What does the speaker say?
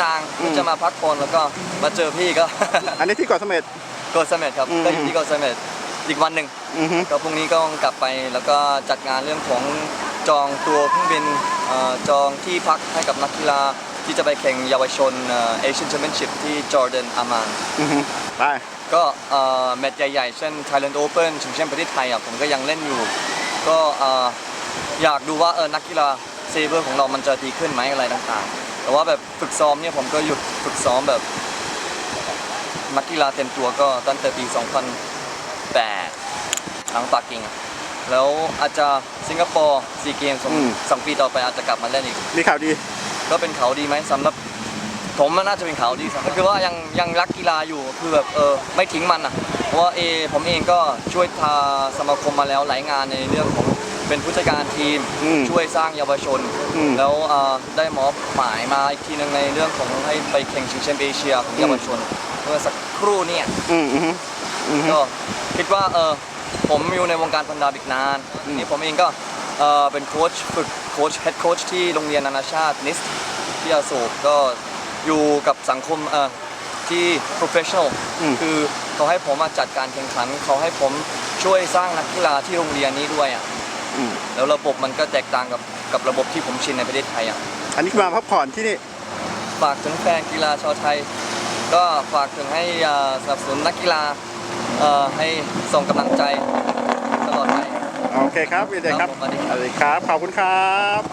ยางอืม จะมาพักผ่อนแล้วก็มาเจอพี่ก็ อันนี้ที่เกาะเสม็ด โกดเสม็ดครับอืม ก็อยู่ที่โกดเสม็ดอีกวันหนึ่งอือฮึก็พรุ่งนี้ก็ต้องกลับไปแล้วก็จัดงานเรื่องของจองตัวเครื่องบินเอ่อจองที่พักให้กับนักกีฬาที่จะไปแข่งเยาวชนเอเชียนแชมเปี้ยนชิพที่จอร์แดนอามาน อือฮึไป ก็เอ่อแมตช์ใหญ่ๆ เช่น Thailand Open ชิงแชมป์ประเทศไทยอะผมก็ยังเล่นอยู่ ก็เอ่ออยากดูว่าเออนักกีฬาเซเบอร์ของเรามันจะดีขึ้นไหมอะไรต่างๆ แต่ว่าแบบฝึกซ้อมเนี่ยผมก็หยุดฝึกซ้อมแบบนักกีฬาเต็มตัวก็ตั้งแต่ปี 2008หลังปักกิ่งอะแล้วอาจจะสิงคโปร์ซีเกมสองอืม สองปีต่อไปอาจจะกลับมาเล่นอีก มีข่าวดี ก็เป็นเขาดีไหมสำหรับผมมันน่าจะเป็นเขาดีสำหรับคือว่ายังยังรักกีฬาอยู่คือแบบเออไม่ทิ้งมันอะเพราะว่าเอผมเองก็ช่วยทาสมาคมมาแล้วหลายงานในเรื่องของ เป็นผู้จัดการทีมอืมช่วยสร้างเยาวชน อืมแล้วเอ่อได้มอบหมายมาอีกทีหนึงในเรื่องของให้ไปแข่งชิงแชมป์เอเชียของเยาวชนเมื่อสักครู่เนี่ยอืมอือฮึอือฮึก็คิดว่าเออผมอยู่ในวงการพันดาบอีกนานอืม นี่ผมเองก็เออเป็นโค้ชฝึกโค้ชเฮดโค้ชที่โรงเรียนนานาชาตินิสที่อโศกก็อยู่กับสังคมเออที่ professional อืม คือเขาให้ผมมาจัดการแข่งขัน เขาให้ผมช่วยสร้างนักกีฬาที่โรงเรียนนี้ด้วยอะ อืมแล้วระบบมันก็แตกต่างกับกับระบบที่ผมชินในประเทศไทยอะอันนี้คือมาพักผ่อนที่นี่ ฝากถึงแฟนกีฬาชาวไทย ก็ฝากถึงให้เอ่อสนับสนุนนักกีฬาเอ่อให้ส่งกำลังใจตลอดไป โอเคครับเด็กๆครับครับผมสวัสดีครับ สวัสดีครับ ขอบคุณครับ